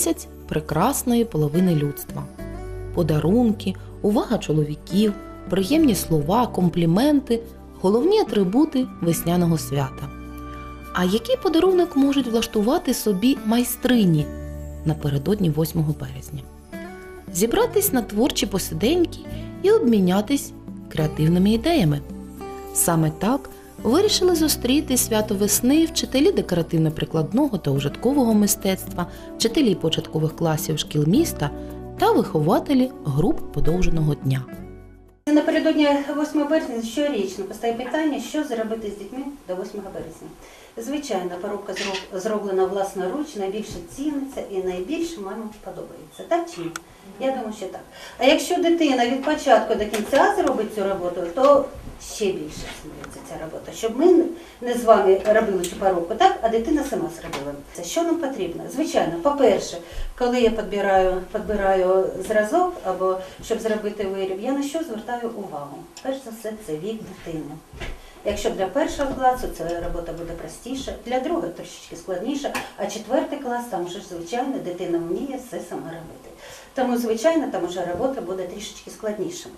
Місяць прекрасної половини людства. Подарунки, увага чоловіків, приємні слова, компліменти головні атрибути весняного свята. А який подарунок можуть влаштувати собі майстрині напередодні 8 березня? Зібратись на творчі посиденьки і обмінятись креативними ідеями. Саме так вирішили зустріти свято весни вчителі декоративно-прикладного та ужиткового мистецтва, вчителі початкових класів шкіл міста та вихователі груп подовженого дня. Напередодні 8 березня щорічно постає питання, що зробити з дітьми до 8 березня. Звичайно, поробка зроб- зроблена власноруч, найбільше ціниться і найбільше мамам подобається. Так чи ні? Я думаю, що так. А якщо дитина від початку до кінця зробить цю роботу, то ще більше зробиться ця робота. Щоб ми не з вами робили цю поробку, так, а дитина сама зробила. Це що нам потрібно? Звичайно, по-перше, коли я підбираю, підбираю зразок або щоб зробити виріб, я на що звертаю увагу? Перш за все, це вік дитини. Якщо для першого класу це робота буде простіша, для другого трошечки складніша, а четвертий клас там вже звичайно дитина вміє все сама робити. Тому, звичайно, там вже робота буде трішечки складніша.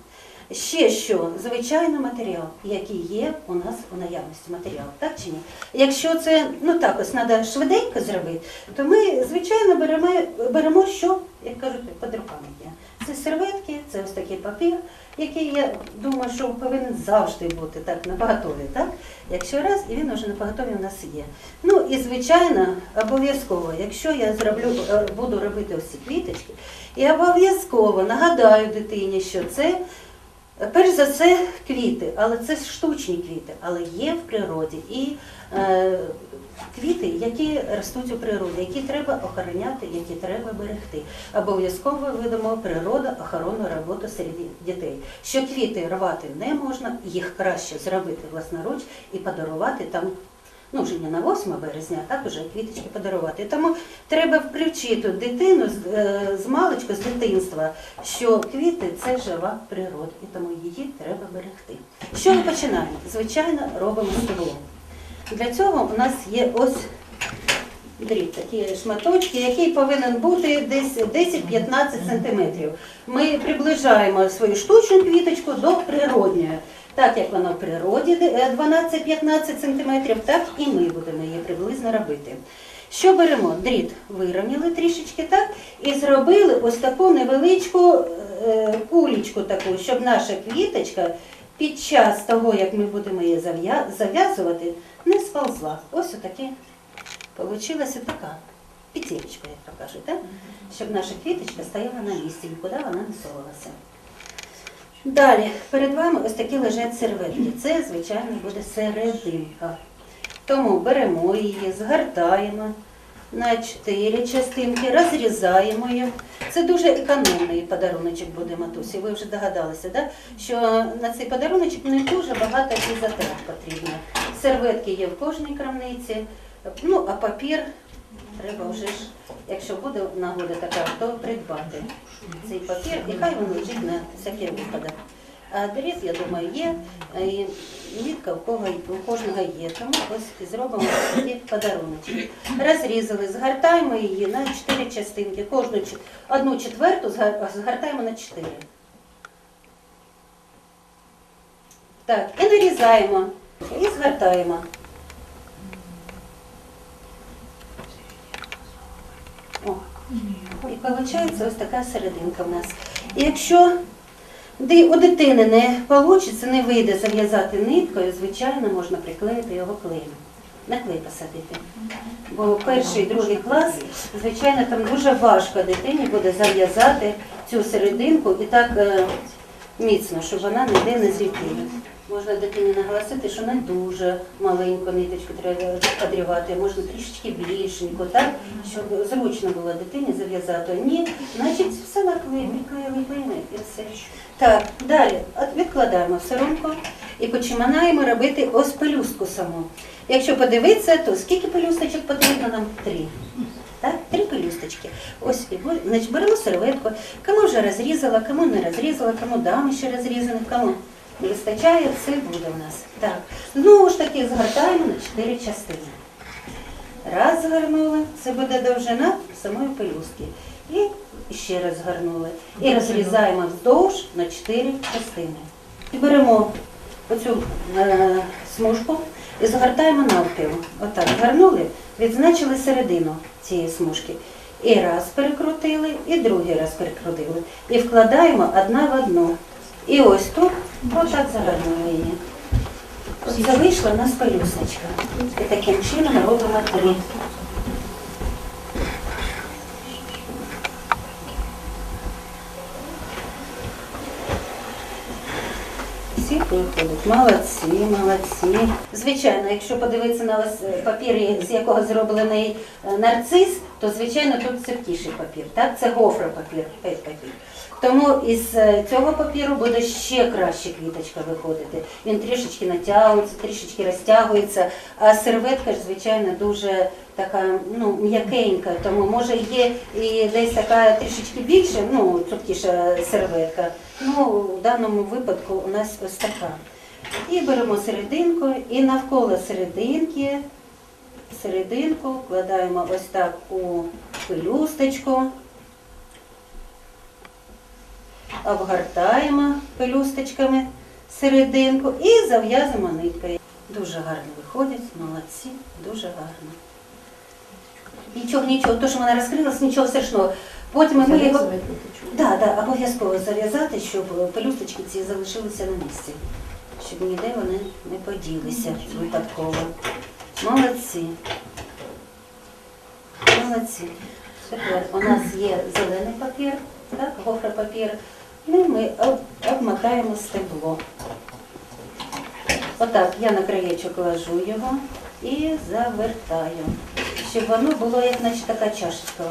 Ще що, звичайно, матеріал, який є у нас у наявності матеріал, так чи ні? Якщо це ну так ось треба швиденько зробити, то ми, звичайно, беремо, беремо що, як кажуть, під руками є. Це серветки, це ось такий папір, який я думаю, що повинен завжди бути так на поготові, так? Якщо раз, і він вже на поготові у нас є. Ну і звичайно, обов'язково, якщо я зроблю, е, буду робити ось ці квіточки, і обов'язково нагадаю дитині, що це Перш за все квіти, але це штучні квіти, але є в природі і е, квіти, які ростуть у природі, які треба охороняти, які треба берегти. Обов'язково видамо природа охоронну роботу серед дітей. Що квіти рвати не можна, їх краще зробити власноруч і подарувати там. Ну, вже не на 8 березня, а так уже квіточки подарувати. Тому треба включити дитину з, е, маличку, з дитинства, що квіти це жива природа, і тому її треба берегти. Що ми починаємо? Звичайно, робимо стебло. Для цього у нас є ось дріб, такі шматочки, який повинен бути десь 10-15 сантиметрів. Ми приближаємо свою штучну квіточку до природньої. Так як вона в природі е, 12-15 сантиметрів, так і ми будемо її приблизно робити. Що беремо? Дріт вирівняли трішечки так і зробили ось таку невеличку е, кулічку таку, щоб наша квіточка під час того, як ми будемо її зав'язувати, не сползла. Ось отаке Получилася така петелечка, як то кажуть, так? щоб наша квіточка стояла на місці, нікуди вона не совалася. Далі, перед вами ось такі лежать серветки. Це, звичайно, буде серединка. Тому беремо її, згортаємо на чотири частинки, розрізаємо їх. Це дуже економний подаруночок буде матусі. Ви вже догадалися, да? що на цей подаруночок не дуже багато і затрат потрібно. Серветки є в кожній крамниці, ну а папір треба вже ж, якщо буде нагода така, то придбати цей папір, і хай він лежить на всякий випадок. А дріз, я думаю, є, і нітка у кого у кожного є. Тому ось зробимо такі подарунки. Розрізали, згортаємо її на чотири частинки. Кожну одну четверту згортаємо на чотири. Так, і нарізаємо, і згортаємо. О, виходить ось така серединка в нас. І якщо у дитини не вийде, не вийде зав'язати ниткою, звичайно, можна приклеїти його клеєм. На клей посадити. Бо перший, другий клас, звичайно, там дуже важко дитині буде зав'язати цю серединку і так е, міцно, щоб вона ніде не злітіла. Можна дитині наголосити, що не дуже маленьку ниточку треба подрівати, можна трішечки більшеньку, так, щоб зручно було дитині зав'язати. Ні, значить все наклеїмо, клеїмо, клеїмо і все. Так, далі відкладаємо в і починаємо робити ось пелюстку саму. Якщо подивитися, то скільки пелюсточок потрібно нам? Три. Так, три пелюсточки. Ось і значить, беремо серветку, кому вже розрізала, кому не розрізала, кому дами ще розрізані, кому не вистачає, все буде у нас. Так. Знову ж таки згортаємо на чотири частини. Раз згорнули, це буде довжина самої пелюстки. І ще раз згорнули. І розрізаємо вздовж на 4 частини. І беремо оцю е, смужку і згортаємо навпіл. Отак згорнули, відзначили середину цієї смужки. І раз перекрутили, і другий раз перекрутили. І вкладаємо одна в одну. І ось тут отак загорнули її. Це вийшла у нас пелюсточка. І таким чином робимо три. Всі виходять. Молодці, молодці. Звичайно, якщо подивитися на е, папір, з якого зроблений е, нарцис, то звичайно тут цептіший папір. Так? Це гофропапір, папір. Тому із е, цього папіру буде ще краще квіточка виходити. Він трішечки натягується, трішечки розтягується, а серветка ж, звичайно, дуже така ну, м'якенька, тому може є і десь така трішечки більше, ну, цупкіша серветка. Ну, в даному випадку у нас ось така. І беремо серединку і навколо серединки, серединку вкладаємо ось так у пелюсточку. Обгортаємо пелюсточками серединку і зав'язуємо ниткою. Дуже гарно виходять, молодці, дуже гарно. Нічого, нічого, то, що вона розкрилась, нічого страшного. Потім ми його да, да, обов'язково зав'язати, щоб пелюсточки ці залишилися на місці, щоб ніде вони не поділися випадково. Молодці. Молодці. Тепер у нас є зелений папір, так, гофропапір. Ну, ми обмотаємо стебло. Отак, я на краєчок ложу його і завертаю, щоб воно було як наче така чашечка.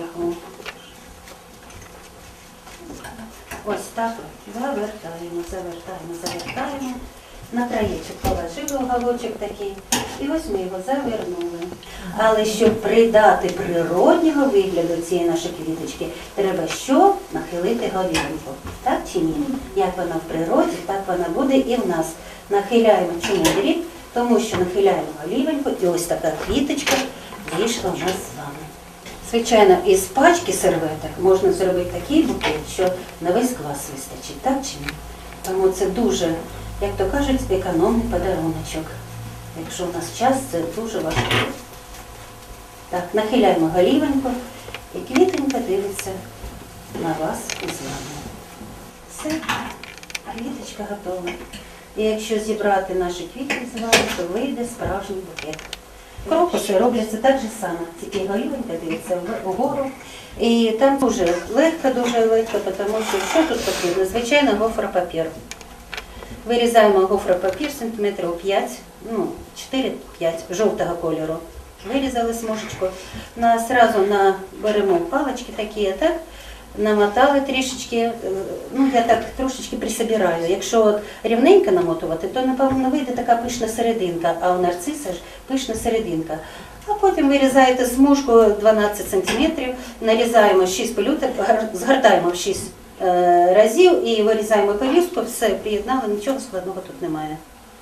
Ось так завертаємо, завертаємо, завертаємо. На краєчок положили уголочок такий, і ось ми його завернули. Але щоб придати природнього вигляду цієї нашої квіточки, треба що? Нахилити голівеньку. Так чи ні? Як вона в природі, так вона буде і в нас. Нахиляємо чому дріб, тому що нахиляємо голівеньку, і ось така квіточка вийшла в нас з вами. Звичайно, із пачки серветок можна зробити такий букет, що на весь клас вистачить, так чи ні? Тому це дуже, як то кажуть, економний подаруночок. Якщо у нас час, це дуже важливо. Так, нахиляємо голівеньку, і квітенька дивиться на вас і з вами. Все, квіточка готова. І якщо зібрати наші квіти з вами, то вийде справжній букет. Крокуси робляться так же само, тільки голівенька дивиться вгору. І там дуже легко, дуже легко, тому що що тут потрібно? Звичайно, гофропапір. Вирізаємо гофропапір сантиметрів 5, ну, 4-5 жовтого кольору. Вирізали смужечку. На, сразу беремо палички такі, так? Намотали трішечки, е, ну я так трошечки присобираю. Якщо от рівненько намотувати, то напевно вийде така пишна серединка, а у нарциса ж пишна серединка. А потім вирізаєте смужку 12 см, нарізаємо 6 пелюток, згортаємо в 6 е, разів і вирізаємо пелюстку, все приєднали, нічого складного тут немає.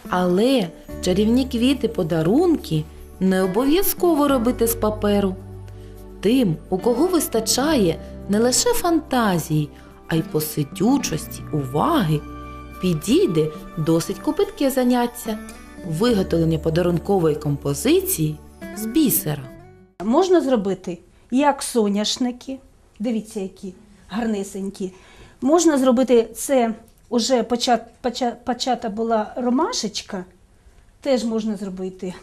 Але чарівні квіти подарунки не обов'язково робити з паперу. Тим, у кого вистачає не лише фантазії, а й посидючості, уваги, підійде досить копитке заняття виготовлення подарункової композиції з бісера. Можна зробити як соняшники, дивіться, які гарнисенькі. Можна зробити це уже почат, поча- почата була ромашечка, теж можна зробити.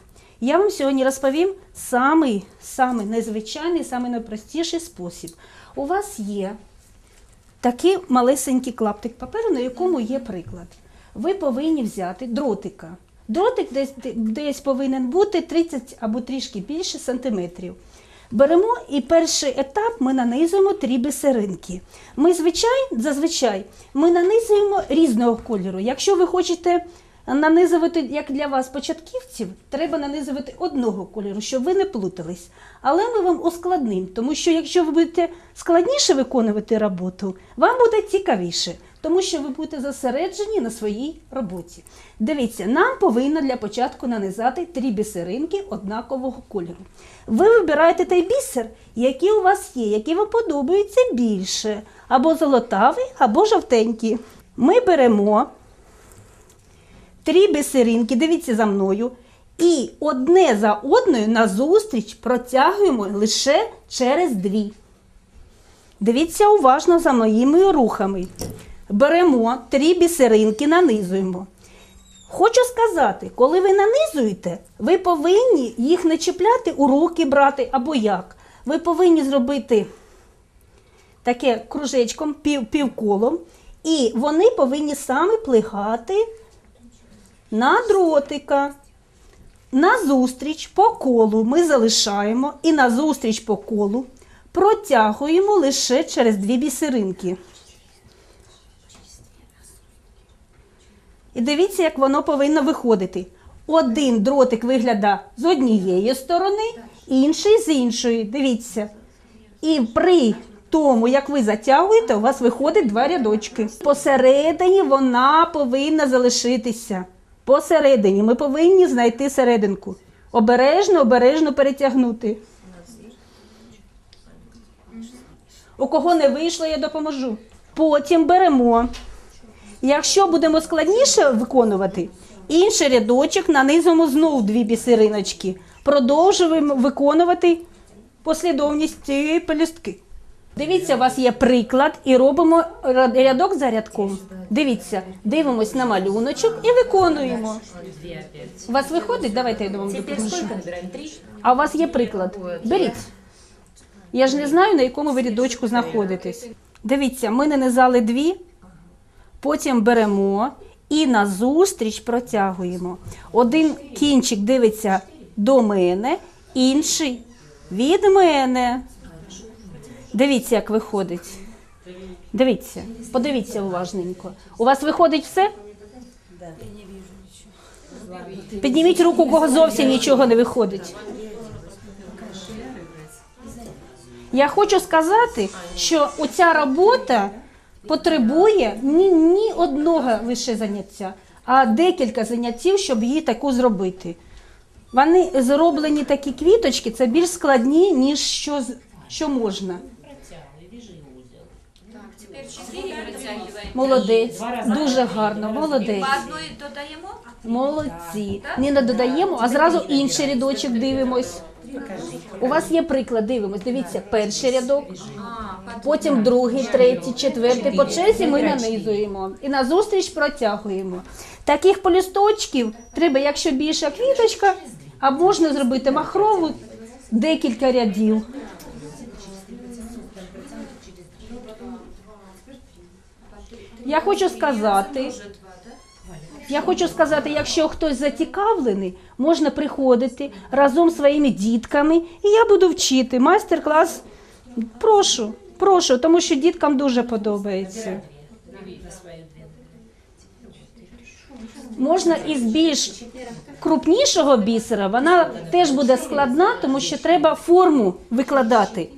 Я вам сьогодні розповім самий, самий незвичайний, самий найпростіший спосіб. У вас є такий малесенький клаптик паперу, на якому є приклад. Ви повинні взяти дротика. Дротик десь, десь повинен бути 30 або трішки більше сантиметрів. Беремо і перший етап ми нанизуємо три бісеринки. Ми звичай, зазвичай ми нанизуємо різного кольору. Якщо ви хочете нанизувати, як для вас, початківців, треба нанизувати одного кольору, щоб ви не плутались. Але ми вам ускладнимо, тому що якщо ви будете складніше виконувати роботу, вам буде цікавіше. Тому що ви будете зосереджені на своїй роботі. Дивіться, нам повинно для початку нанизати три бісеринки однакового кольору. Ви вибираєте той бісер, який у вас є, який вам подобається більше, або золотавий, або жовтенький. Ми беремо три бісеринки, дивіться за мною, і одне за одною назустріч протягуємо лише через дві. Дивіться уважно за моїми рухами. Беремо три бісеринки, нанизуємо. Хочу сказати, коли ви нанизуєте, ви повинні їх не чіпляти у руки брати або як. Ви повинні зробити таке кружечком, пів, півколом, і вони повинні саме плигати на дротика. Назустріч по колу ми залишаємо і назустріч по колу протягуємо лише через дві бісеринки. І дивіться, як воно повинно виходити. Один дротик виглядає з однієї сторони, інший з іншої. Дивіться. І при тому, як ви затягуєте, у вас виходить два рядочки. Посередині вона повинна залишитися. Посередині ми повинні знайти серединку. Обережно, обережно перетягнути. У кого не вийшло, я допоможу. Потім беремо. Якщо будемо складніше виконувати, інший рядочок нанизуємо знову дві бісериночки. Продовжуємо виконувати послідовність цієї пелюстки. Дивіться, у вас є приклад і робимо рядок за рядком. Дивіться, дивимось на малюночок і виконуємо. У вас виходить? Давайте я вам допоможу. А у вас є приклад. Беріть. Я ж не знаю, на якому ви рядочку знаходитесь. Дивіться, ми нанизали дві, потім беремо і назустріч протягуємо. Один кінчик дивиться до мене, інший від мене. Дивіться, як виходить. Дивіться, подивіться уважненько. У вас виходить все? Підніміть руку, у кого зовсім нічого не виходить. Я хочу сказати, що оця робота потребує ні, ні одного лише заняття, а декілька заняттів, щоб її таку зробити. Вони зроблені такі квіточки, це більш складні, ніж що, з- що можна. Молодець, дуже гарно, молодець. Додаємо? Молодці. Не не додаємо, а зразу інший рядочок дивимось. У вас є приклад, дивимось. Дивіться, перший рядок, потім другий, третій, четвертий. По черзі ми нанизуємо і назустріч протягуємо. Таких полісточків треба, якщо більша квіточка, а можна зробити махрову декілька рядів. Я хочу сказати, я хочу сказати, якщо хтось зацікавлений, можна приходити разом з своїми дітками, і я буду вчити. Майстер-клас. Прошу, прошу, тому що діткам дуже подобається. Можна із більш крупнішого бісера, вона теж буде складна, тому що треба форму викладати.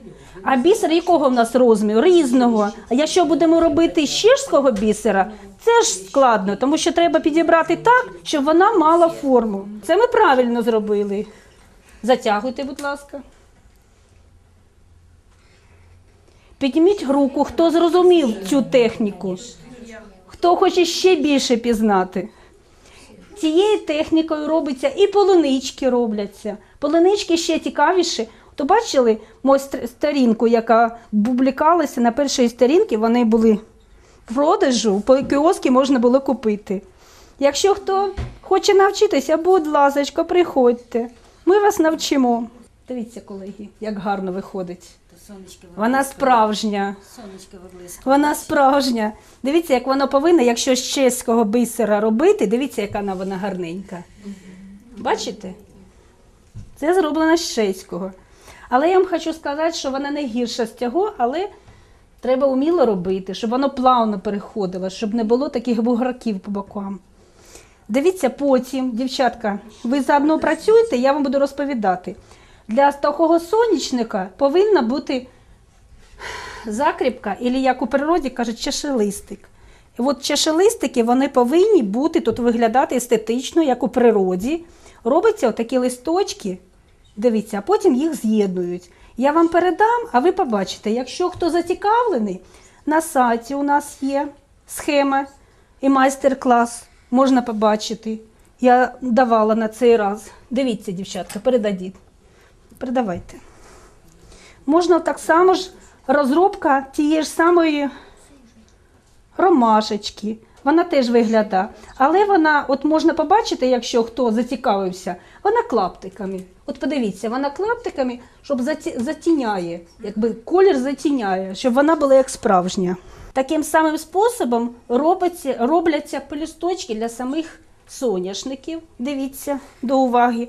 А бісер якого в нас розміру? Різного. А якщо будемо робити з чешського бісера, це ж складно, тому що треба підібрати так, щоб вона мала форму. Це ми правильно зробили. Затягуйте, будь ласка. Підніміть руку, хто зрозумів цю техніку, хто хоче ще більше пізнати. Цією технікою робиться і полунички робляться. Полунички ще цікавіші. То бачили мою сторінку, яка публікалася на першій сторінці, вони були в продажу, по кіоскі можна було купити. Якщо хто хоче навчитися, будь ласка, приходьте. Ми вас навчимо. Дивіться, колеги, як гарно виходить. Вона справжня. Вона справжня. Дивіться, як воно повинно, якщо з чеського бисера робити, дивіться, яка вона гарненька. Бачите? Це зроблено з чеського. Але я вам хочу сказати, що вона не гірша з цього, але треба уміло робити, щоб воно плавно переходило, щоб не було таких буграків по бокам. Дивіться потім, дівчатка, ви заодно працюєте, я вам буду розповідати. Для такого сонячника повинна бути закріпка, або як у природі кажуть, чашелистик. І от чашелистики вони повинні бути тут виглядати естетично, як у природі. Робиться отакі листочки, дивіться, а потім їх з'єднують. Я вам передам, а ви побачите, якщо хто зацікавлений, на сайті у нас є схема і майстер-клас. Можна побачити. Я давала на цей раз. Дивіться, дівчатка, передадіть. Передавайте. Можна так само ж розробка тієї ж самої ромашечки. Вона теж виглядає. Але вона, от можна побачити, якщо хто зацікавився, вона клаптиками. От подивіться, вона клаптиками, щоб затіняє, якби колір затіняє, щоб вона була як справжня. Таким самим способом робиться, робляться пелюсточки для самих соняшників. Дивіться до уваги.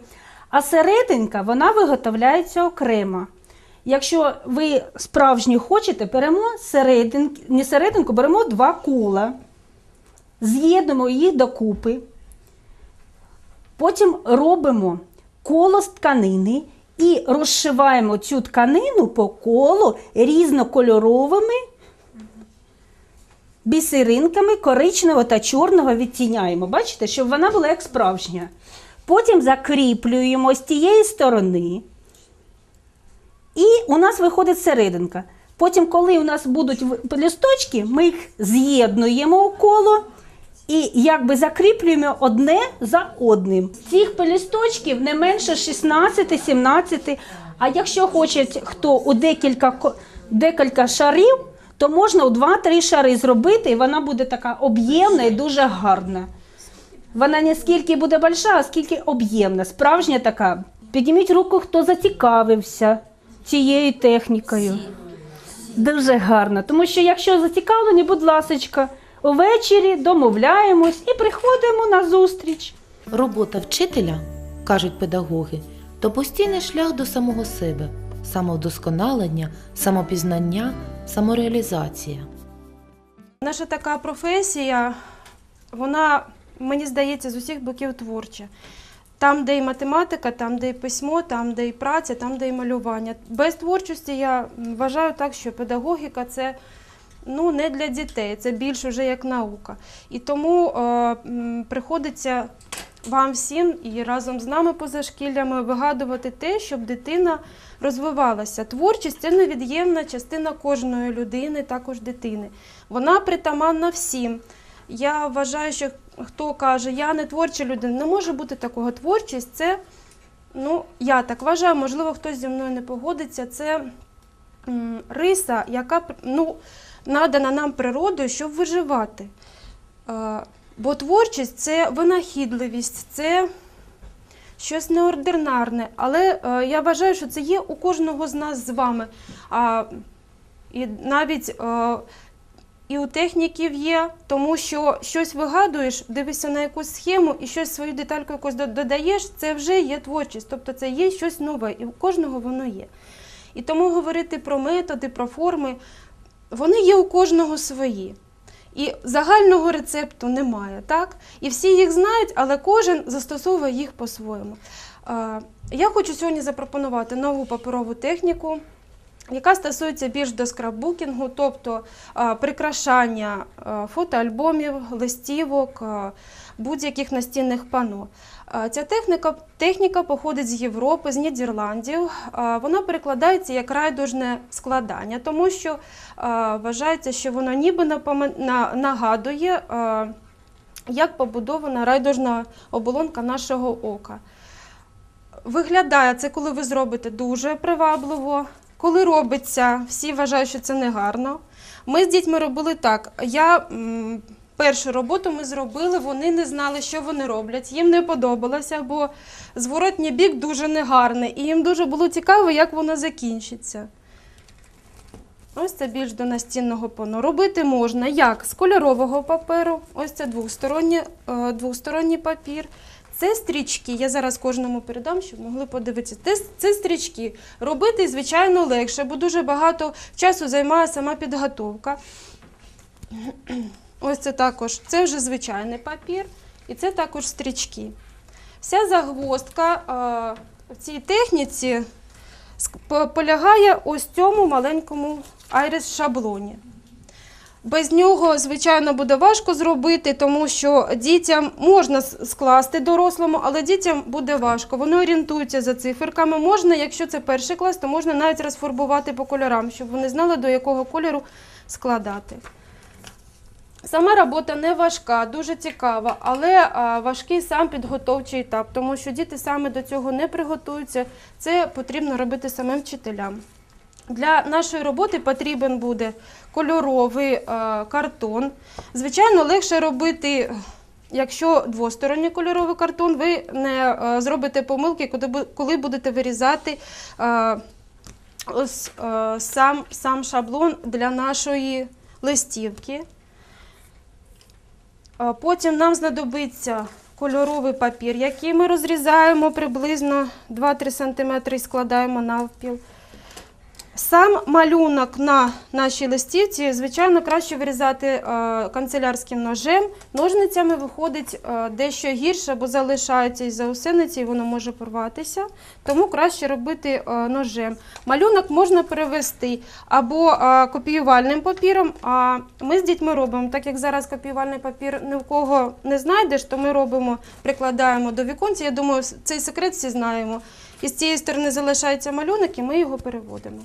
А серединка вона виготовляється окремо. Якщо ви справжню хочете, беремо серединки, не серединку, беремо два кола, з'єднуємо їх докупи, потім робимо коло з тканини і розшиваємо цю тканину по колу різнокольоровими бісеринками коричневого та чорного відтіняємо. Бачите, щоб вона була як справжня. Потім закріплюємо з тієї сторони. І у нас виходить серединка. Потім, коли у нас будуть листочки, ми їх з'єднуємо у коло і якби закріплюємо одне за одним. Цих пелюсточків не менше 16-17. А якщо хоче хто у декілька, декілька шарів, то можна у 2-3 шари зробити, і вона буде така об'ємна і дуже гарна. Вона не скільки буде больша, а скільки об'ємна, справжня така. Підніміть руку, хто зацікавився цією технікою. Дуже гарно. Тому що якщо зацікавлені, будь ласочка, увечері домовляємось і приходимо на зустріч. Робота вчителя, кажуть педагоги, то постійний шлях до самого себе, самовдосконалення, самопізнання, самореалізація. Наша така професія, вона, мені здається, з усіх боків творча. Там, де і математика, там, де і письмо, там, де і праця, там, де і малювання. Без творчості я вважаю так, що педагогіка це ну, не для дітей, це більш вже як наука. І тому е, приходиться вам всім і разом з нами поза шкіллями вигадувати те, щоб дитина розвивалася. Творчість це невід'ємна частина кожної людини, також дитини. Вона притаманна всім. Я вважаю, що хто каже, я не творча людина, не може бути такого. Творчість це, ну, я так вважаю, можливо, хтось зі мною не погодиться. Це м, риса, яка ну, надана нам природою, щоб виживати. Бо творчість це винахідливість, це щось неординарне. Але е, я вважаю, що це є у кожного з нас з вами. І навіть е, і у техніків є, тому що щось вигадуєш, дивишся на якусь схему і щось свою детальку якось додаєш, це вже є творчість, тобто це є щось нове, і у кожного воно є. І тому говорити про методи, про форми, вони є у кожного свої. І загального рецепту немає, так? І всі їх знають, але кожен застосовує їх по-своєму. Е, Я хочу сьогодні запропонувати нову паперову техніку, яка стосується більш до скраббукінгу, тобто прикрашання фотоальбомів, листівок, будь-яких настінних пано. Ця техніка, техніка походить з Європи, з Нідерландів. Вона перекладається як райдужне складання, тому що вважається, що воно ніби нагадує, як побудована райдужна оболонка нашого ока. Виглядає це, коли ви зробите дуже привабливо. Коли робиться, всі вважають, що це негарно. Ми з дітьми робили так. Я першу роботу ми зробили, вони не знали, що вони роблять. Їм не подобалося, бо зворотній бік дуже негарний, і їм дуже було цікаво, як воно закінчиться. Ось це більш до настінного пано. Робити можна як з кольорового паперу, ось це е, двосторонній папір. Це стрічки. Я зараз кожному передам, щоб могли подивитися. Це, це стрічки. Робити, звичайно, легше, бо дуже багато часу займає сама підготовка. Ось це також, це вже звичайний папір, і це також стрічки. Вся загвоздка в цій техніці полягає ось цьому маленькому айрис-шаблоні. Без нього, звичайно, буде важко зробити, тому що дітям можна скласти дорослому, але дітям буде важко. Вони орієнтуються за циферками. Можна, якщо це перший клас, то можна навіть розфарбувати по кольорам, щоб вони знали, до якого кольору складати. Сама робота не важка, дуже цікава, але важкий сам підготовчий етап, тому що діти саме до цього не приготуються. Це потрібно робити самим вчителям. Для нашої роботи потрібен буде кольоровий е, картон. Звичайно, легше робити, якщо двосторонній кольоровий картон, ви не е, зробите помилки, коли будете вирізати е, сам, сам шаблон для нашої листівки. Потім нам знадобиться кольоровий папір, який ми розрізаємо приблизно 2-3 см і складаємо навпіл. Сам малюнок на нашій листівці, звичайно, краще вирізати е, канцелярським ножем. Ножницями виходить е, дещо гірше, бо залишається із заусениці, і воно може порватися. Тому краще робити е, ножем. Малюнок можна перевести або копіювальним папіром. А ми з дітьми робимо, так як зараз копіювальний папір ні в кого не знайдеш, то ми робимо, прикладаємо до віконця. Я думаю, цей секрет всі знаємо. І з цієї сторони залишається малюнок, і ми його переводимо.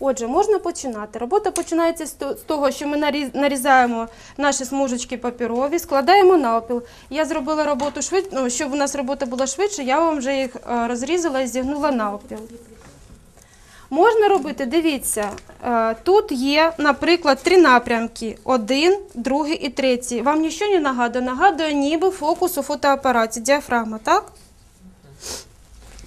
Отже, можна починати. Робота починається з того, що ми нарізаємо наші смужечки папірові, складаємо навпіл. Я зробила роботу швидше, ну, щоб у нас робота була швидше, я вам вже їх е, розрізала і зігнула навпіл. Можна робити, дивіться, е, тут є, наприклад, три напрямки: один, другий і третій. Вам нічого не нагадує? Нагадує ніби фокус у фотоапараті, діафрагма, так?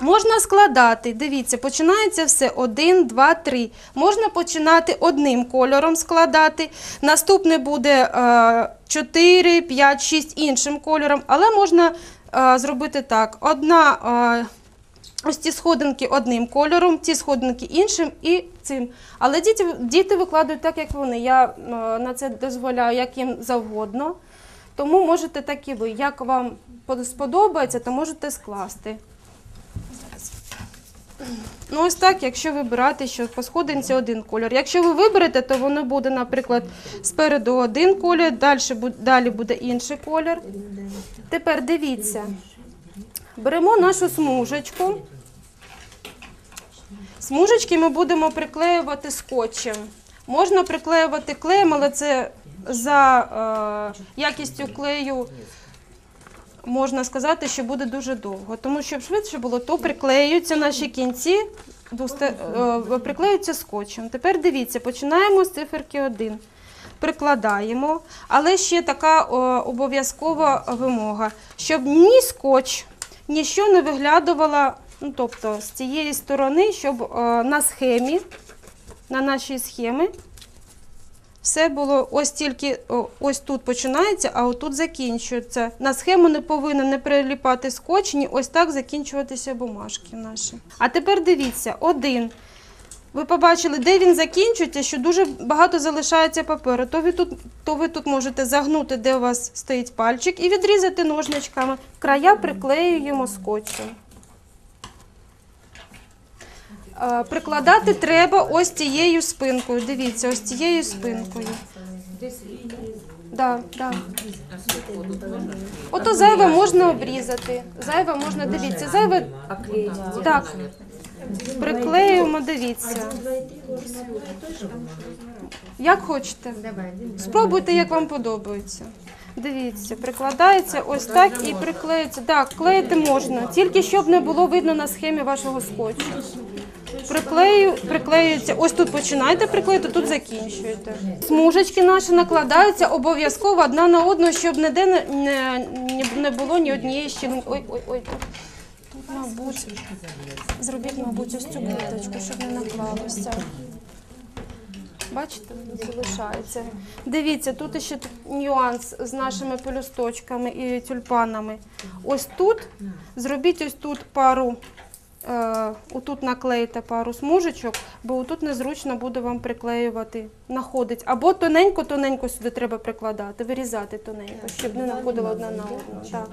Можна складати, дивіться, починається все 1, 2, 3. Можна починати одним кольором складати. Наступне буде е, 4, 5, 6 іншим кольором. Але можна е, зробити так: одна. Е, Ось ці сходинки одним кольором, ці сходинки іншим і цим. Але діти, діти викладають так, як вони. Я е, на це дозволяю, як їм завгодно. Тому можете так і ви. Як вам сподобається, то можете скласти. Ну, ось так, якщо вибирати, що по сходинці один кольор. Якщо ви виберете, то воно буде, наприклад, спереду один колір, далі, далі буде інший колір. Тепер дивіться. Беремо нашу смужечку. Смужечки ми будемо приклеювати скотчем. Можна приклеювати клеєм, але це за е, якістю клею можна сказати, що буде дуже довго. Тому щоб швидше було, то приклеюються наші кінці, двосте- е, приклеюються скотчем. Тепер дивіться, починаємо з циферки 1. Прикладаємо, але ще така о, обов'язкова вимога, щоб ні скотч, ніщо не виглядувало, ну, тобто з цієї сторони, щоб е, на схемі, на нашій схемі, все було ось тільки ось тут починається, а отут закінчується. На схему не повинен не приліпати скотч, ні ось так закінчуватися бумажки наші. А тепер дивіться, один. Ви побачили, де він закінчується, що дуже багато залишається паперу. То ви тут, то ви тут можете загнути, де у вас стоїть пальчик, і відрізати ножничками. Края приклеюємо скотчем. Е, Прикладати треба ось цією спинкою. Дивіться, ось цією спинкою. Да, да. Ото зайве можна обрізати. Зайве можна, дивіться, зайве. Так. Приклеюємо, дивіться. Як хочете. Спробуйте, як вам подобається. Дивіться, прикладається ось так і приклеюється. Так, клеїти можна, тільки щоб не було видно на схемі вашого скотчу. Приклею, приклеюється. Ось тут починаєте приклеїти, тут закінчуєте. Смужечки наші накладаються обов'язково одна на одну, щоб ніде не, не, не- було ні однієї щілинки. Ой, ой, ой. Тут, мабуть, зробіть, мабуть, ось цю клеточку, щоб не наклалося. Бачите, залишається. Дивіться, тут ще нюанс з нашими пелюсточками і тюльпанами. Ось тут зробіть ось тут пару, отут наклейте пару смужечок, бо отут незручно буде вам приклеювати, находить. Або тоненько-тоненько сюди треба прикладати, вирізати тоненько, щоб не находило одна на одну. Так.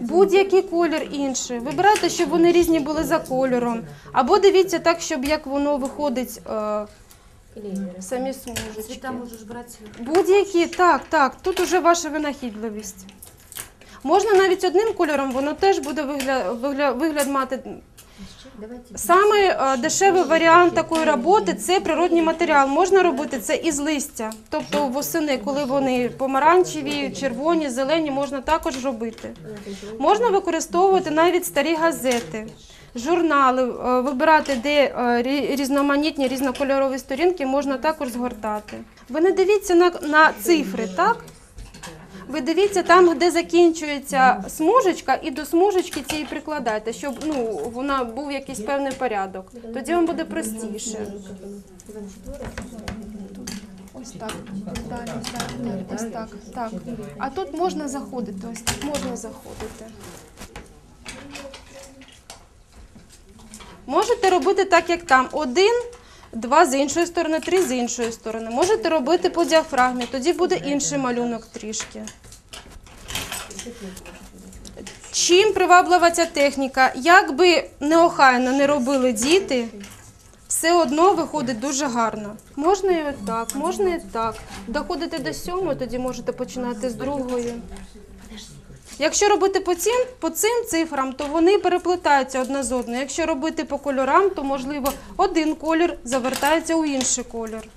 Будь-який колір інший. Вибирайте, щоб вони різні були за кольором. Або дивіться так, щоб як воно виходить е, самі смужечки. Будь-які, так, так. Тут уже ваша винахідливість. Можна навіть одним кольором, воно теж буде вигляд, вигляд, вигляд мати. Саме е, дешевий варіант такої роботи це природній матеріал. Можна робити це із листя. Тобто восени, коли вони помаранчеві, червоні, зелені, можна також робити. Можна використовувати навіть старі газети, журнали, е, вибирати, де е, рі- різноманітні різнокольорові сторінки можна також згортати. Ви не дивіться на, на цифри, так? Ви дивіться там, де закінчується смужечка, і до смужечки цієї прикладайте, щоб ну, вона був якийсь певний порядок. Тоді вам буде простіше. Ось так. Далі, далі. Ось так. так. А тут можна заходити, ось так, можна заходити. Можете робити так, як там. Один, два з іншої сторони, три з іншої сторони. Можете робити по діафрагмі, тоді буде інший малюнок трішки. Чим приваблива ця техніка? Як би неохайно не робили діти, все одно виходить дуже гарно. Можна і отак, можна і так. Доходите до сьомої, тоді можете починати з другої. Якщо робити по цим, по цим цифрам, то вони переплетаються одна з одною. Якщо робити по кольорам, то можливо один колір завертається у інший колір.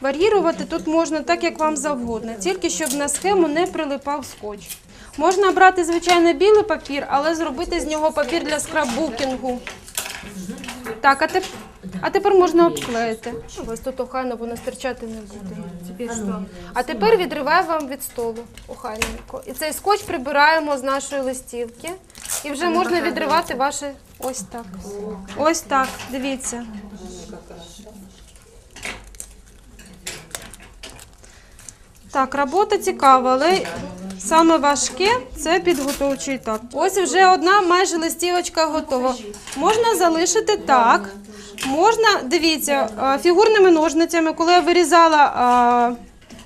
Вар'ірувати тут можна так, як вам завгодно, тільки щоб на схему не прилипав скотч. Можна брати звичайно білий папір, але зробити з нього папір для скраббукінгу. Так, а, теп... а тепер можна обклеїти. У вас тут охайно воно стирчати не буде. Тепер що? А тепер відриваю вам від столу охайненько. І цей скотч прибираємо з нашої листівки. І вже можна відривати ваше ось так. Ось так. Дивіться. Так, робота цікава, але саме важке це підготовчий етап. Ось вже одна майже листівочка готова. Можна залишити так. Можна, дивіться, фігурними ножницями, коли я вирізала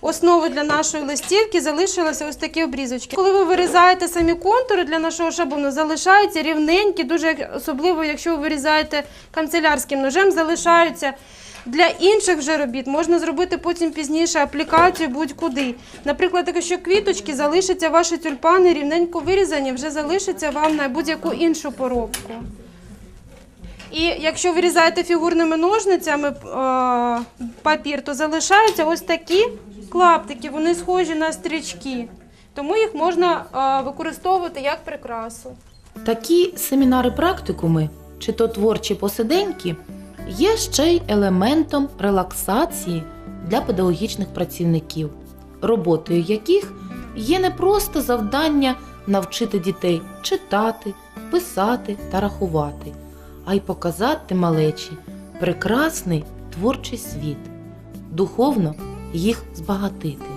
основу для нашої листівки, залишилися ось такі обрізочки. Коли ви вирізаєте самі контури для нашого шаблону, залишаються рівненькі, дуже особливо, якщо ви вирізаєте канцелярським ножем, залишаються. Для інших вже робіт можна зробити потім пізніше аплікацію будь-куди. Наприклад, якщо квіточки залишаться ваші тюльпани рівненько вирізані, вже залишиться вам на будь-яку іншу поробку. І якщо вирізаєте фігурними ножницями е, папір, то залишаються ось такі клаптики, вони схожі на стрічки. Тому їх можна е, використовувати як прикрасу. Такі семінари-практикуми, чи то творчі посиденьки, є ще й елементом релаксації для педагогічних працівників, роботою яких є не просто завдання навчити дітей читати, писати та рахувати, а й показати малечі прекрасний творчий світ, духовно їх збагатити.